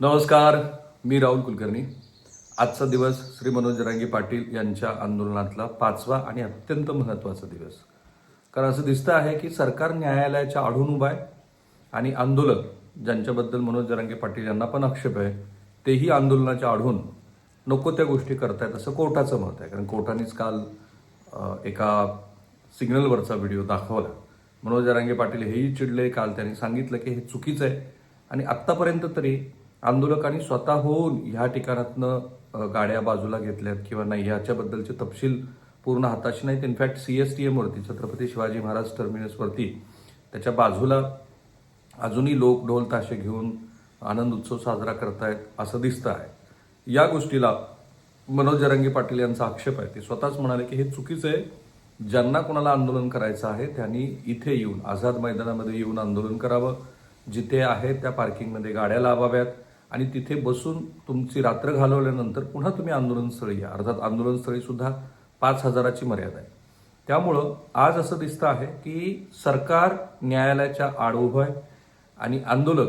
नमस्कार मी राहुल कुलकर्णी. आजचा दिवस श्री मनोज रांगी पाटील यांच्या आंदोलनातला पाचवा आणि अत्यंत महत्त्वाचा दिवस. कारण असं दिसतं आहे की सरकार न्यायालयाच्या आढून उभा आहे आणि आंदोलक ज्यांच्याबद्दल मनोज जरांगे पाटील यांना पण आक्षेप आहे तेही आंदोलनाच्या आढून नको त्या गोष्टी करतायत असं कोर्टाचं मत आहे. कारण कोर्टानेच काल एका सिग्नलवरचा व्हिडिओ दाखवला. मनोज जरांगे पाटील हेही चिडले काल त्यांनी सांगितलं की हे चुकीचं आहे. आणि आत्तापर्यंत तरी आंदोलकांनी स्वतःहून ह्या ठिकाणातनं गाड्या बाजूला घेतल्यात किंवा नाही ह्याच्याबद्दलचे तपशील पूर्ण हाताशी नाहीत. In fact C S T एमवरती Chhatrapati Shivaji Maharaj टर्मिनसवरती त्याच्या बाजूला अजूनही लोक ढोल ताशे घेऊन आनंद उत्सव साजरा करतायत असं दिसतं आहे या गोष्टीला मनोज जरांगे पाटील यांचा आक्षेप आहे. ते स्वतःच म्हणाले की हे चुकीचं आहे. ज्यांना कोणाला आंदोलन करायचं आहे त्यांनी इथे येऊन आझाद मैदानामध्ये येऊन आंदोलन करावं. जिथे आहे त्या पार्किंगमध्ये गाड्या लावाव्यात. आणि तिथे बसून तुमची रात्र घालवल्यानंतर पुन्हा तुम्ही आंदोलनस्थळी या. अर्थात आंदोलनस्थळीसुद्धा पाच हजाराची मर्यादा आहे. त्यामुळं आज असं दिसतं आहे की सरकार न्यायालयाच्या आड उभं आहे आणि आंदोलक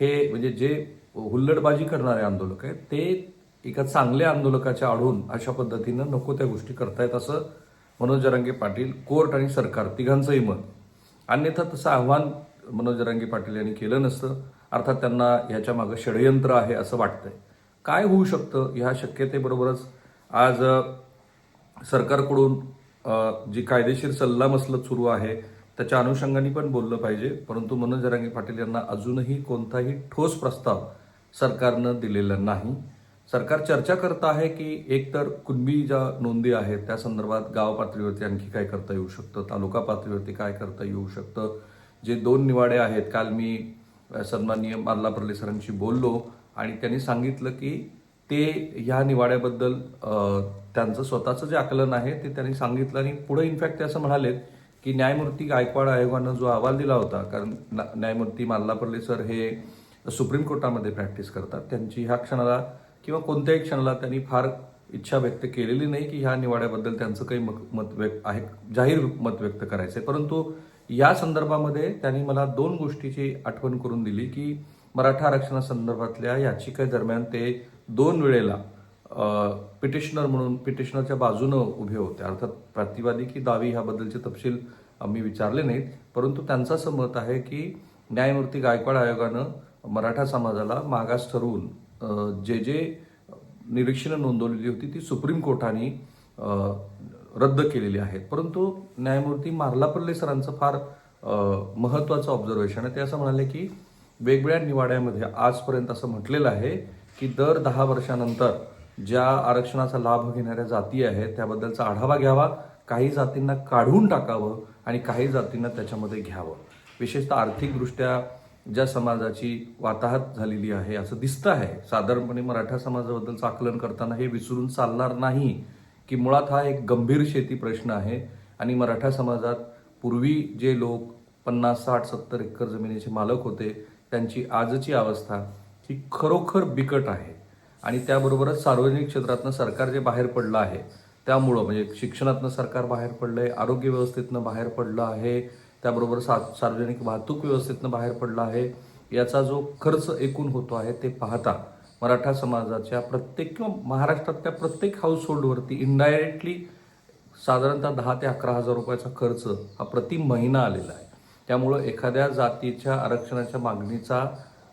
हे म्हणजे जे हुल्लडबाजी करणारे आंदोलक आहेत ते एका चांगल्या आंदोलकाच्या आढून अशा पद्धतीनं नको त्या गोष्टी करतायत असं मनोज जरांगे पाटील कोर्ट आणि सरकार तिघांचंही मत. अन्यथा तसं आव्हान मनोज जरांगे पाटील यांनी केलं नसतं. अर्थात त्यांना ह्याच्या मागं षडयंत्र आहे असं वाटतंय. काय होऊ शकतं? ह्या शक्यतेबरोबरच आज सरकारकडून जी कायदेशीर सल्लामसलत सुरू आहे त्याच्या अनुषंगाने पण बोललं पाहिजे. परंतु मनोज जरांगे पाटील यांना अजूनही कोणताही ठोस प्रस्ताव सरकारनं दिलेला नाही. सरकार चर्चा करत आहे की एकतर कुणबी ज्या नोंदी आहेत त्या संदर्भात गाव पातळीवरती आणखी काय करता येऊ शकतं? तालुका पातळीवरती काय करता येऊ शकतं? जे दोन निवाडे आहेत काल मी सन्माननीय मार्ला पर्ले सरांशी बोललो आणि त्यांनी सांगितलं की ते ह्या निवाड्याबद्दल त्यांचं स्वतःचं जे आकलन आहे ते त्यांनी सांगितलं आणि पुढे इनफॅक्ट ते असं म्हणालेत की न्यायमूर्ती गायकवाड आयोगानं जो अहवाल दिला होता कारण न्यायमूर्ती न्यायमूर्ती माल्लापर्ले सर हे सुप्रीम कोर्टामध्ये प्रॅक्टिस करतात त्यांची ह्या क्षणाला किंवा कोणत्याही क्षणाला त्यांनी फार इच्छा व्यक्त केलेली नाही की ह्या निवाड्याबद्दल त्यांचं काही मत मत व्यक्त आहे जाहीर मत व्यक्त करायचं आहे परंतु या संदर्भामध्ये त्यांनी मला दोन गोष्टीची आठवण करून दिली की मराठा आरक्षणासंदर्भातल्या याचिकेदरम्यान ते दोन वेळेला पिटिशनर म्हणून पिटिशनरच्या बाजूनं उभे होते. अर्थात प्रतिवादी की दावी ह्याबद्दलचे तपशील आम्ही विचारले नाहीत. परंतु त्यांचं असं मत आहे की न्यायमूर्ती गायकवाड आयोगानं मराठा समाजाला मागास ठरवून जे जे निरीक्षणं नोंदवलेली होती ती सुप्रीम कोर्टाने रद्द केलेली आहेत. परंतु न्यायमूर्ती मार्लापल्ले सरांचं फार महत्त्वाचं ऑब्झर्वेशन आहे. ते असं म्हणाले की वेगवेगळ्या निवाड्यामध्ये आजपर्यंत असं म्हटलेलं आहे की दर दहा वर्षानंतर ज्या आरक्षणाचा लाभ घेणाऱ्या जाती आहेत त्याबद्दलचा आढावा घ्यावा काही जातींना काढून टाकावं आणि काही जातींना त्याच्यामध्ये घ्यावं. विशेषतः आर्थिकदृष्ट्या ज्या समाजाची वाताहत झालेली आहे असं दिसतं आहे. साधारणपणे मराठा समाजाबद्दलचं आकलन करताना हे विसरून चालणार नाही. की मुळात हा एक गंभीर शेती प्रश्न आहे आणि मराठा समाजात पूर्वी जे लोक पन्नास साठ सत्तर एकर जमिनीचे मालक होते त्यांची आजची अवस्था ही खरोखर बिकट आहे. आणि त्याबरोबरच सार्वजनिक क्षेत्रातनं सरकार जे बाहेर पडलं आहे त्यामुळं म्हणजे शिक्षणातनं सरकार बाहेर पडलं आहे आरोग्य व्यवस्थेतनं बाहेर पडलं आहे त्याबरोबर सा सार्वजनिक वाहतूक व्यवस्थेतनं बाहेर पडलं आहे याचा जो खर्च एकूण होतो आहे ते पाहता मराठा समाजाच्या प्रत्येक किंवा महाराष्ट्रातल्या प्रत्येक हाऊसहोल्डवरती इनडायरेक्टली साधारणतः दहा ते अकरा हजार रुपयाचा खर्च हा प्रति महिना आलेला आहे. त्यामुळं एखाद्या जातीच्या आरक्षणाच्या मागणीचा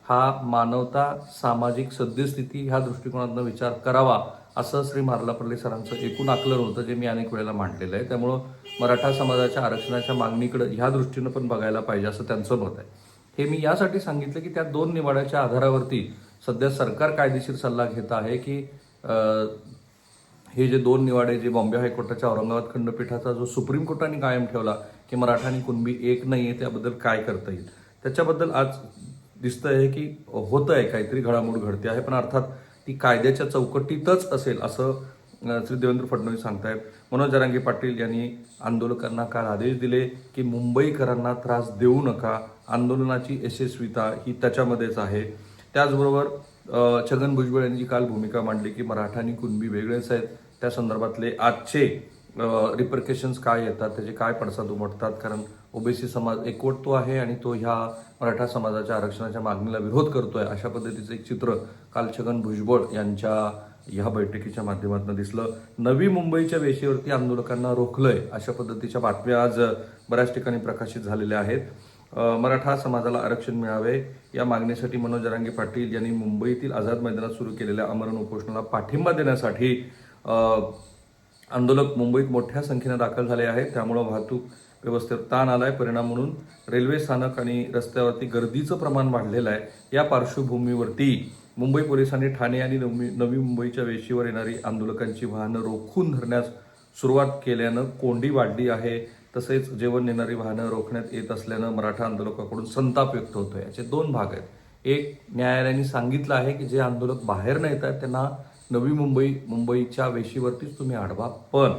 हा मानवता सामाजिक सद्यस्थिती ह्या दृष्टिकोनातून विचार करावा असं श्री मार्लापल्ले सरांचं एकूण आकलन होतं जे मी अनेक वेळेला मांडलेलं आहे. त्यामुळं मराठा समाजाच्या आरक्षणाच्या मागणीकडं ह्या दृष्टीनं पण बघायला पाहिजे असं त्यांचं मत आहे. हे मी यासाठी सांगितलं की त्या दोन निवाड्याच्या आधारावरती सध्या सरकार कायदेशीर सल्ला घेत आहे की हे जे दोन निवाडे जे बॉम्बे हायकोर्टाच्या औरंगाबाद खंडपीठाचा जो सुप्रीम कोर्टाने कायम ठेवला की मराठा आणि कुणबी एक नाही आहे त्याबद्दल काय करता येईल? त्याच्याबद्दल आज दिसतं आहे की होतं आहे काहीतरी घडामोड घडते आहे पण अर्थात ती कायद्याच्या चौकटीतच असेल असं श्री देवेंद्र फडणवीस सांगतायत. मनोज जरांगे पाटील यांनी आंदोलकांना काल आदेश दिले की मुंबईकरांना त्रास देऊ नका आंदोलनाची यशस्वीता ही त्याच्यामध्येच आहे. त्याचबरोबर छगन भुजबळ यांनी काल भूमिका मांडली की मराठा आणि कुणबी वेगळेच आहेत. त्या संदर्भातले आजचे रिपरकेशन्स काय येतात त्याचे काय पडसाद उमटतात? कारण ओबीसी समाज एकवट तो आहे आणि तो ह्या मराठा समाजाच्या आरक्षणाच्या मागणीला विरोध करतोय अशा पद्धतीचं एक चित्र काल छगन भुजबळ यांच्या ह्या बैठकीच्या माध्यमातून दिसलं. नवी मुंबईच्या वेशीवरती आंदोलकांना रोखलंय अशा पद्धतीच्या बातम्या आज बऱ्याच ठिकाणी प्रकाशित झालेल्या आहेत. मराठा समाजाला आरक्षण मिळावे या मागणीसाठी मनोज जरांगे पाटील यांनी मुंबईतील आझाद मैदानात सुरू केलेल्या आमरण उपोषणाला पाठिंबा देण्यासाठी आंदोलक मुंबईत मोठ्या संख्येनं दाखल झाले आहेत. त्यामुळं वाहतूक व्यवस्थेत ताण आलाय. परिणाम म्हणून रेल्वे स्थानक आणि रस्त्यावरती गर्दीचं प्रमाण वाढलेलं आहे. या पार्श्वभूमीवरती मुंबई पोलिसांनी ठाणे आणि नवी नवी मुंबईच्या वेशीवर येणारी आंदोलकांची वाहनं रोखून धरण्यास सुरुवात केल्यानं कोंडी वाढली आहे. तसेच जेवण नेणारी वाहनं रोखण्यात येत असल्यानं मराठा आंदोलकाकडून संताप व्यक्त होतो याचे दोन भाग आहेत. एक न्यायालयाने सांगितलं आहे की जे आंदोलक बाहेर न येत आहेत त्यांना नवी मुंबई मुंबईच्या वेशीवरतीच तुम्ही आडवा. पण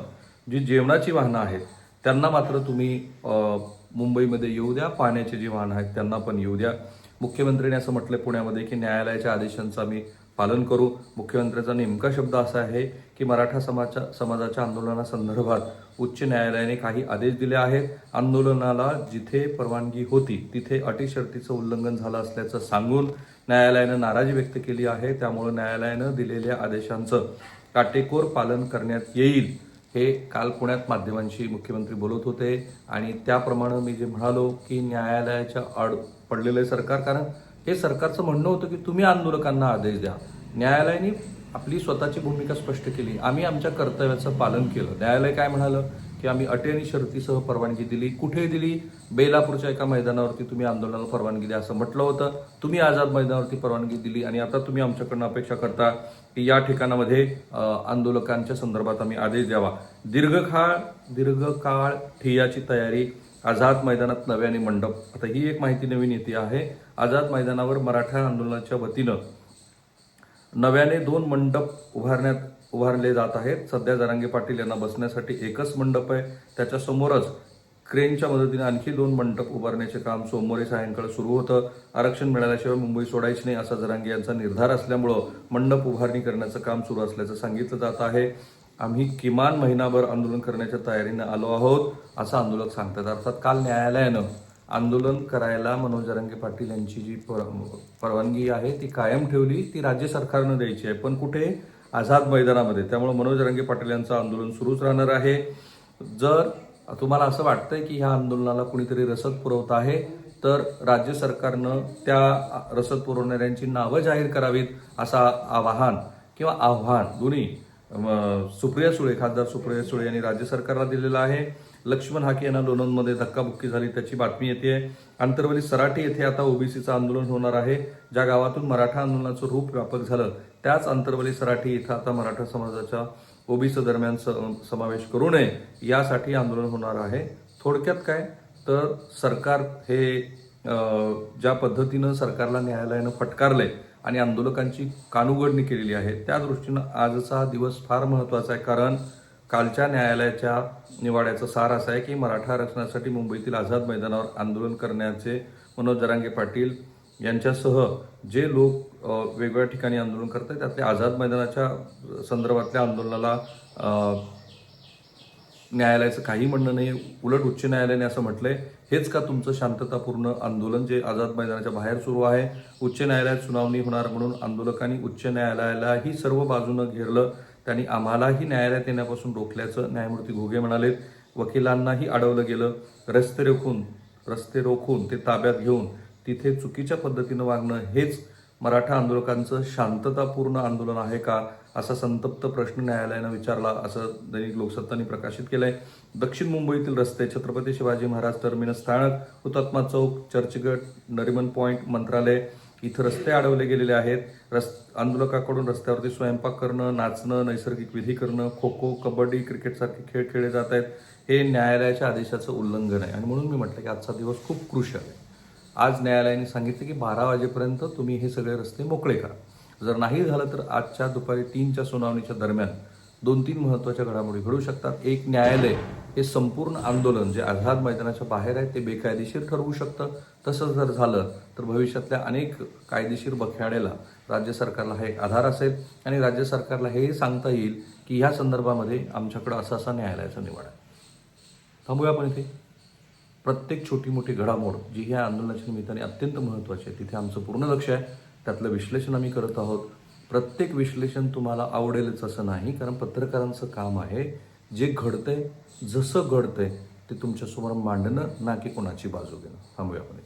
जी जेवणाची वाहनं आहेत त्यांना मात्र तुम्ही मुंबईमध्ये येऊ द्या. पाण्याची जी वाहनं आहेत त्यांना पण येऊ द्या. मुख्यमंत्र्यांनी असं म्हटलं पुण्यामध्ये की न्यायालयाच्या आदेशांचा मी पालन करू. मुख्यमंत्र्यांचा नेमका शब्द असा आहे की मराठा समाजा समाजाच्या आंदोलनासंदर्भात उच्च न्यायालयाने काही आदेश दिले आहेत. आंदोलनाला जिथे परवानगी होती तिथे अटी शर्तीचं उल्लंघन झालं असल्याचं सांगून न्यायालयानं नाराजी व्यक्त केली आहे. त्यामुळं न्यायालयानं दिलेल्या आदेशांचं काटेकोर पालन करण्यात येईल हे काल पुण्यात माध्यमांशी मुख्यमंत्री बोलत होते. आणि त्याप्रमाणे मी जे म्हणालो की न्यायालयाच्या आड पडलेलं आहे सरकार कारण हे सरकारचं म्हणणं होतं की तुम्ही आंदोलकांना आदेश द्या. न्यायालयाने आपली स्वतःची भूमिका स्पष्ट केली. आम्ही आमच्या कर्तव्याचं पालन केलं. न्यायालय काय म्हणालं? की आम्ही अटी आणि शर्तीसह परवानगी दिली. कुठे दिली? बेलापूरच्या एका मैदानावरती तुम्ही आंदोलनाला परवानगी द्या असं म्हटलं होतं. तुम्ही आझाद मैदानावरती परवानगी दिली आणि आता तुम्ही आमच्याकडनं अपेक्षा करता की या ठिकाणामध्ये आंदोलकांच्या संदर्भात आम्ही आदेश द्यावा. दीर्घकाळ दीर्घकाळ ठियाची तयारी आझाद मैदानात नव्याने मंडप. आता ही एक माहिती नवीन येते आहे. आझाद मैदानावर मराठा आंदोलनाच्या वतीनं नव्याने दोन मंडप उभारण्यात उभारले जात आहेत. सध्या जरांगे पाटील यांना बसण्यासाठी एकच मंडप आहे. त्याच्यासमोरच क्रेनच्या मदतीने आणखी दोन मंडप उभारण्याचे काम सोमवारी सायंकाळ सुरू होतं. आरक्षण मिळाल्याशिवाय मुंबई सोडायची नाही असा जरांगे यांचा निर्धार असल्यामुळं मंडप उभारणी करण्याचं काम सुरू असल्याचं सांगितलं जात आहे. आम्ही किमान महिनाभर आंदोलन करण्याच्या तयारीने आलो आहोत असं आंदोलक सांगतात. अर्थात काल न्यायालयानं आंदोलन करायला मनोज जरांगे पाटील यांची जी पर- परवानगी आहे ती कायम ठेवली ती राज्य सरकारनं द्यायची आहे. पण कुठे? आझाद मैदानामध्ये. त्यामुळे मनोज जरांगे पाटील यांचं आंदोलन सुरूच राहणार आहे. जर तुम्हाला असं वाटतंय की ह्या आंदोलनाला कुणीतरी रसद पुरवत आहे तर राज्य सरकारनं त्या रसद पुरवणाऱ्यांची नावं जाहीर करावीत असा आवाहन किंवा आव्हान दोन्ही सुप्रिया सुळे खासदार सुप्रिया सुळे यांनी राज्य सरकारला दिलेलं आहे. लक्ष्मण हाके यांना लोणंदमध्ये धक्काबुक्की झाली त्याची बातमी येते. आंतरवली सराटी येथे आता ओबीसीचं आंदोलन होणार आहे ज्या गावातून मराठा आंदोलनाचं रूप व्यापक झालं त्याच आंतरवली सराठी इथं आता मराठा समाजाच्या ओबीसी दरम्यान स- समावेश करू नये यासाठी आंदोलन होणार आहे. थोडक्यात काय? तर सरकार हे ज्या पद्धतीनं सरकारला न्यायालयानं फटकारलंय आणि आंदोलकांची कानुगडणी केलेली आहे. त्या दृष्टीनं आजचा हा दिवस फार महत्त्वाचा आहे. कारण कालच्या न्यायालयाच्या निवाड्याचा सार असा आहे की मराठा आरक्षणासाठी मुंबईतील आझाद मैदानावर आंदोलन करण्याचे मनोज जरांगे पाटील यांच्यासह जे लोक वेगवेगळ्या ठिकाणी आंदोलन करत आहेत त्यातल्या आझाद मैदानाच्या संदर्भातल्या आंदोलनाला न्यायालयाचं काही म्हणणं नाही उलट उच्च न्यायालयाने असं म्हटलंय हेच का तुमचं शांततापूर्ण आंदोलन जे आझाद मैदानाच्या बाहेर सुरू आहे? उच्च न्यायालयात सुनावणी होणार म्हणून आंदोलकांनी उच्च न्यायालयालाही सर्व बाजूनं घेरलं. त्यांनी आम्हालाही न्यायालयात येण्यापासून रोखल्याचं न्यायमूर्ती घोगे म्हणाले वकिलांनाही अडवलं गेलं. रस्ते रोखून रस्ते रोखून ते ताब्यात घेऊन तिथे चुकीच्या पद्धतीनं वागणं हेच मराठा आंदोलकांचं शांततापूर्ण आंदोलन आहे का असा संतप्त प्रश्न न्यायालयानं विचारला असं दैनिक लोकसत्तांनी प्रकाशित केलंय. दक्षिण मुंबईतील रस्ते छत्रपती शिवाजी महाराज टर्मिनस स्थानक हुतात्मा चौक चर्चगट नरिमन पॉईंट मंत्रालय इथं रस्ते अडवले गेलेले आहेत. रस् आंदोलकाकडून रस्त्यावरती स्वयंपाक करणं नाचणं नैसर्गिक विधी करणं खो खो कबड्डी क्रिकेटसारखे खेळ खेळले जात आहेत. हे न्यायालयाच्या आदेशाचं उल्लंघन आहे. आणि म्हणून मी म्हटलं की आजचा दिवस खूप कृषी आहे. आज न्यायालयाने सांगितलं की बारा वाजेपर्यंत तुम्ही हे सगळे रस्ते मोकळे करा. जर नाही झालं तर आजच्या दुपारी तीनच्या सुनावणीच्या दरम्यान दोन तीन महत्त्वाच्या घडामोडी घडू शकतात. एक न्यायालय हे संपूर्ण आंदोलन जे आझाद मैदानाच्या बाहेर आहे ते बेकायदेशीर ठरवू शकतं. तसंच जर झालं तर भविष्यातल्या अनेक कायदेशीर बख्याड्याला राज्य सरकारला हा एक आधार असेल आणि राज्य सरकारला हे सांगता येईल की ह्या संदर्भामध्ये आमच्याकडं असा असा न्यायालयाचा निवाडा आहे. थांबूया आपण इथे. प्रत्येक छोटी मोठी घडामोड जी ह्या आंदोलनाच्या निमित्ताने अत्यंत महत्त्वाची आहे. तिथे आमचं पूर्ण लक्ष आहे. त्यातलं विश्लेषण आम्ही करत आहोत. प्रत्येक विश्लेषण तुम्हाला आवडेलच असं नाही कारण पत्रकारांचं काम आहे. जे घडतंय जसं घडतंय ते तुमच्यासमोर मांडणं ना की कोणाची बाजू घेणं. थांबूया आपण